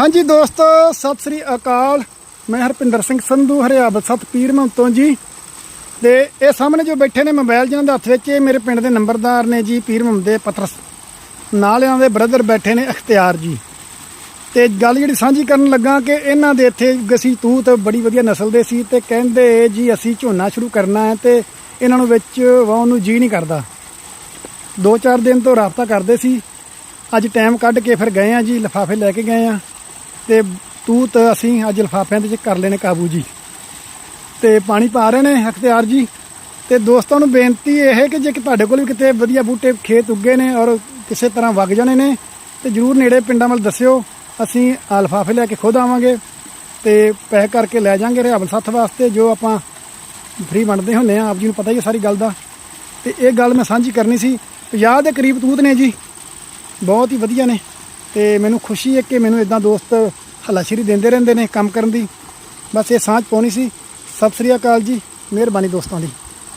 ਹਾਂਜੀ ਦੋਸਤੋ, ਸਤਿ ਸ੍ਰੀ ਅਕਾਲ। ਮੈਂ ਹਰਪਿੰਦਰ ਸਿੰਘ ਸੰਧੂ, ਹਰਿਆਵਲ ਸਤ ਪੀਰ ਮਹੰਤੋਂ ਜੀ। ਤੇ ਇਹ ਸਾਹਮਣੇ ਜੋ ਬੈਠੇ ਨੇ ਮੋਬਾਈਲ ਜਿਹਨਾਂ ਦੇ ਹੱਥ ਵਿੱਚ, ਇਹ ਮੇਰੇ ਪਿੰਡ ਦੇ ਨੰਬਰਦਾਰ ਨੇ ਜੀ, ਪੀਰ ਮੁਹੰਮਦ ਦੇ ਪਤਰਸ ਨਾਲ ਇਹਨਾਂ ਦੇ ਬ੍ਰਦਰ ਬੈਠੇ ਨੇ ਅਖਤਿਆਰ ਜੀ। ਤੇ ਗੱਲ ਜਿਹੜੀ ਸਾਂਝੀ ਕਰਨ ਲੱਗਾ ਕਿ ਇਹਨਾਂ ਦੇ ਇੱਥੇ ਗਸੀ ਤੂਤ ਬੜੀ ਵਧੀਆ ਨਸਲ ਦੇ ਸੀ ਤੇ ਕਹਿੰਦੇ ਜੀ, ਅਸੀਂ ਝੋਨਾ ਸ਼ੁਰੂ ਕਰਨਾ ਹੈ ਤੇ ਇਹਨਾਂ ਨੂੰ ਵਿੱਚ ਵਾਉਣ ਨੂੰ ਜੀ ਨਹੀਂ ਕਰਦਾ। ਦੋ ਚਾਰ ਦਿਨ ਤੋਂ ਰਾਬਤਾ ਕਰਦੇ ਸੀ। ਅੱਜ ਟਾਈਮ ਕੱਢ ਕੇ ਫਿਰ ਗਏ ਆ ਜੀ, ਲਿਫਾਫੇ ਲੈ ਕੇ ਗਏ ਆ। ਤੇ ਤੂਤ ਅਸੀਂ ਅੱਜ ਲਫਾਫਿਆਂ ਦੇ ਵਿੱਚ ਕਰ ਲੈਣੇ ਕਾਬੂ ਜੀ। ਤੇ ਪਾਣੀ ਪਾ ਰਹੇ ਨੇ ਅਖਤਿਆਰ ਜੀ। ਤੇ ਦੋਸਤਾਂ ਨੂੰ ਬੇਨਤੀ ਇਹ ਹੈ ਕਿ ਜੇ ਤੁਹਾਡੇ ਕੋਲ ਵੀ ਕਿਤੇ ਵਧੀਆ ਬੂਟੇ ਖੇਤ ਉੱਗੇ ਨੇ ਔਰ ਕਿਸੇ ਤਰ੍ਹਾਂ ਵਗ ਜਾਣੇ ਨੇ, ਤੇ ਜਰੂਰ ਨੇੜੇ ਪਿੰਡਾਂ ਵੱਲ ਦੱਸਿਓ। ਅਸੀਂ ਆਹ ਲੈ ਕੇ ਖੁਦ ਆਵਾਂਗੇ ਤੇ ਪੈਕ ਕਰਕੇ ਲੈ ਜਾਾਂਗੇ ਰਿਹਾਵਲ ਸੱਥ ਵਾਸਤੇ, ਜੋ ਆਪਾਂ ਫ੍ਰੀ ਵੰਡਦੇ ਹੁੰਨੇ ਆ ਆਪ ਜੀ ਨੂੰ ਪਤਾ ਹੀ ਹੈ ਸਾਰੀ ਗੱਲ ਦਾ। ਤੇ ਇਹ ਗੱਲ ਮੈਂ ਸਾਂਝੀ ਕਰਨੀ ਸੀ। 50 ਦੇ ਕਰੀਬ ਤੂਤ ਨੇ ਜੀ। ਬਹੁਤ ਹੀ ਵਧੀਆ ਨੇ। ਤੇ ਮੈਨੂੰ ਖੁਸ਼ੀ ਹੈ ਕਿ ਮੈਨੂੰ ਇਦਾਂ ਦੋਸਤ ਹੱਲਾਸ਼ੇਰੀ ਦਿੰਦੇ ਰਹਿੰਦੇ ਨੇ ਕੰਮ ਕਰਨ ਦੀ। ਬਸ ਇਹ ਸਾਂਝ ਪਾਉਣੀ ਸੀ। ਸਤਿ ਸ੍ਰੀ ਅਕਾਲ ਜੀ। ਮਿਹਰਬਾਨੀ ਦੋਸਤਾਂ ਦੀ।